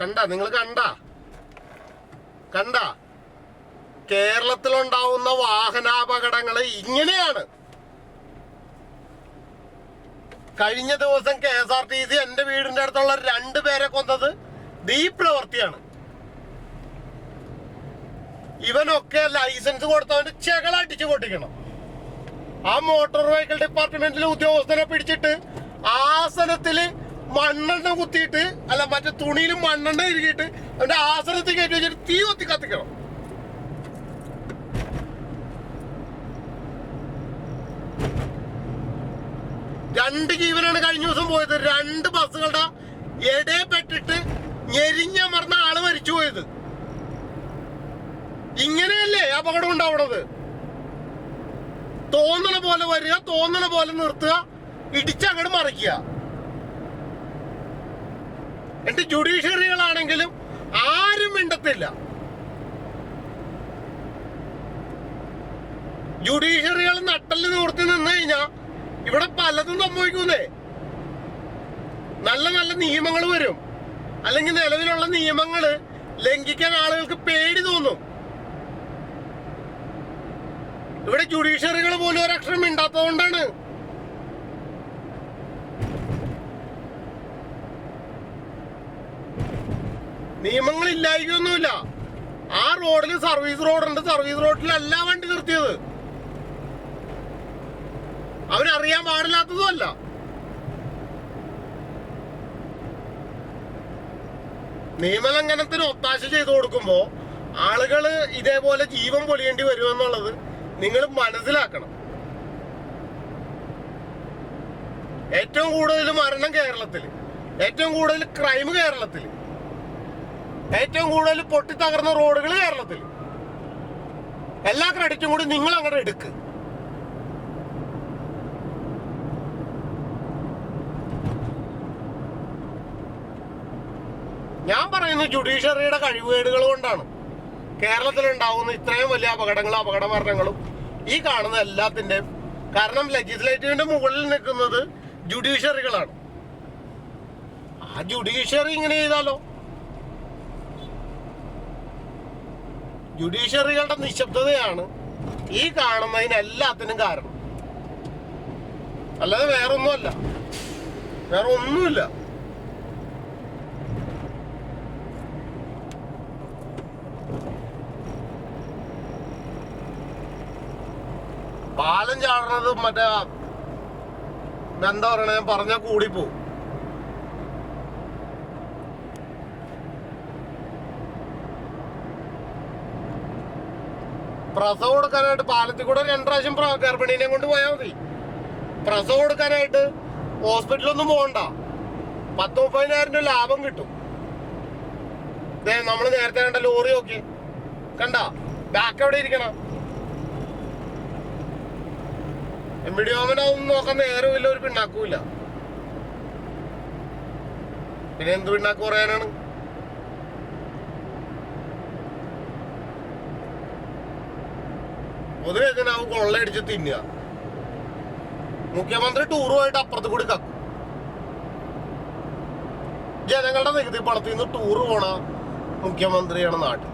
കണ്ട നിങ്ങൾ കണ്ട? കണ്ട? കേരളത്തിലുണ്ടാവുന്ന വാഹനാപകടങ്ങൾ ഇങ്ങനെയാണ്. കഴിഞ്ഞ ദിവസം K S R T C എന്റെ വീടിന്റെ അടുത്തുള്ള രണ്ടു പേരെ കൊന്നത് ഈ പ്രവൃത്തിയാണ് ഇവനൊക്കെ ലൈസൻസ് കൊടുത്തവന് ചെകളടിച്ചു പൊട്ടിക്കണം. ആ മോട്ടോർ വെഹിക്കിൾ ഡിപ്പാർട്ട്മെന്റിലെ ഉദ്യോഗസ്ഥനെ പിടിച്ചിട്ട് ആസനത്തിൽ മണ്ണെണ്ണ കുത്തിയിട്ട് അല്ല മറ്റേ തുണിയിൽ മണ്ണെണ്ണ ഇരിക്കിയിട്ട് അവന്റെ ആസനത്തിൽ കയറ്റി വെച്ചിട്ട് തീ കൊത്തി കത്തിക്കണം. രണ്ട് ജീവനാണ് കഴിഞ്ഞ ദിവസം പോയത്. രണ്ട് ബസ്സുകളുടെ ഇടയിൽ പെട്ടിട്ട് ഞെരിഞ്ഞമർന്ന ആൾ മരിച്ചു പോയത്. ഇങ്ങനെയല്ലേ അപകടം ഉണ്ടാവണത്? തോന്നണ പോലെ വരിക തോന്നണ പോലെ നിർത്തുക ഇടിച്ചങ്ങോട്ട് മറിക്കുക. എന്നിട്ട് ജുഡീഷ്യറികളാണെങ്കിലും ആരും മിണ്ടത്തില്ല. ജുഡീഷ്യറികൾ നട്ടൽ നിവർത്തി നിന്ന് കഴിഞ്ഞാ ഇവിടെ പലതും സംഭവിക്കുന്നേ. നല്ല നല്ല നിയമങ്ങൾ വരും. അല്ലെങ്കിൽ നിലവിലുള്ള നിയമങ്ങൾ ലംഘിക്കാൻ ആളുകൾക്ക് പേടി തോന്നും. ഇവിടെ ജുഡീഷ്യറികൾ പോലും ഒരക്ഷരം മിണ്ടാത്തതുകൊണ്ടാണ് നിയമങ്ങൾ ഇല്ലായിരിക്കൊന്നുമില്ല ആ റോഡിൽ സർവീസ് റോഡുണ്ട്. സർവീസ് റോഡിലല്ല വണ്ടി നിർത്തിയത്. അവനറിയാൻ പാടില്ലാത്തതുമല്ല. നിയമലംഘനത്തിന് ഒത്താശ ചെയ്തു കൊടുക്കുമ്പോ ആളുകൾ ഇതേപോലെ ജീവൻ പൊലിയേണ്ടി വരുമെന്നുള്ളത് നിങ്ങൾ മനസ്സിലാക്കണം. ഏറ്റവും കൂടുതൽ മരണം കേരളത്തിൽ ഏറ്റവും കൂടുതൽ ക്രൈം കേരളത്തിൽ ഏറ്റവും കൂടുതൽ പൊട്ടിത്തകർന്ന റോഡുകൾ കേരളത്തിൽ എല്ലാ ക്രെഡിറ്റും കൂടി നിങ്ങൾ അങ്ങനെ എടുക്ക്. ഞാൻ പറയുന്നത് ജുഡീഷ്യറിയുടെ കഴിവുകേടുകൾ കൊണ്ടാണ്. കേരളത്തിൽ ഉണ്ടാവുന്ന ഇത്രയും വലിയ അപകടങ്ങളും അപകട മരണങ്ങളും ഈ കാണുന്ന എല്ലാത്തിന്റെയും കാരണം ലെജിസ്ലേറ്റീവിന്റെ മുകളിൽ നിൽക്കുന്നത് ജുഡീഷ്യറികളാണ് ആ ജുഡീഷ്യറി ഇങ്ങനെ ചെയ്താലോ? ജുഡീഷ്യറികളുടെ നിശബ്ദതയാണ് ഈ കാണുന്നതിന് എല്ലാത്തിനും കാരണം. അല്ലാതെ വേറൊന്നുമല്ല. വേറെ ഒന്നുമില്ല പാലം ചാടുന്നത് മറ്റേ എന്താ പറയണ ഞാൻ പറഞ്ഞ കൂടിപ്പോവും. പ്രസവം കൊടുക്കാനായിട്ട് പാലത്തിൽ കൂടെ രണ്ടു പ്രാവശ്യം ഗർഭിണീനെ കൊണ്ട് പോയാൽ മതി. പ്രസവം കൊടുക്കാനായിട്ട് ഹോസ്പിറ്റലൊന്നും പോകണ്ട പത്ത് മുപ്പതിനായിരം രൂപ ലാഭം കിട്ടും. നമ്മൾ നേരത്തെ കണ്ട ലോറി നോക്കി. കണ്ട? ബാക്ക് എവിടെ ഇരിക്കണം? എമ്മിഡിയോമനൊന്നും നോക്കാൻ നേരമില്ല ഒരു പിണ്ണാക്കൂല പിന്നെ എന്ത് പിണ്ണാക്ക് പറയാനാണ്? പൊതുവെ ഇതിനാവും കൊള്ളയടിച്ച് തിന്നുക. മുഖ്യമന്ത്രി ടൂറുമായിട്ട് അപ്പുറത്ത് കൂടി കക്കും. ജനങ്ങളുടെ നികുതി പണത്തിൽ നിന്ന് ടൂറ് പോണ മുഖ്യമന്ത്രിയാണ് നാട്ടിൽ.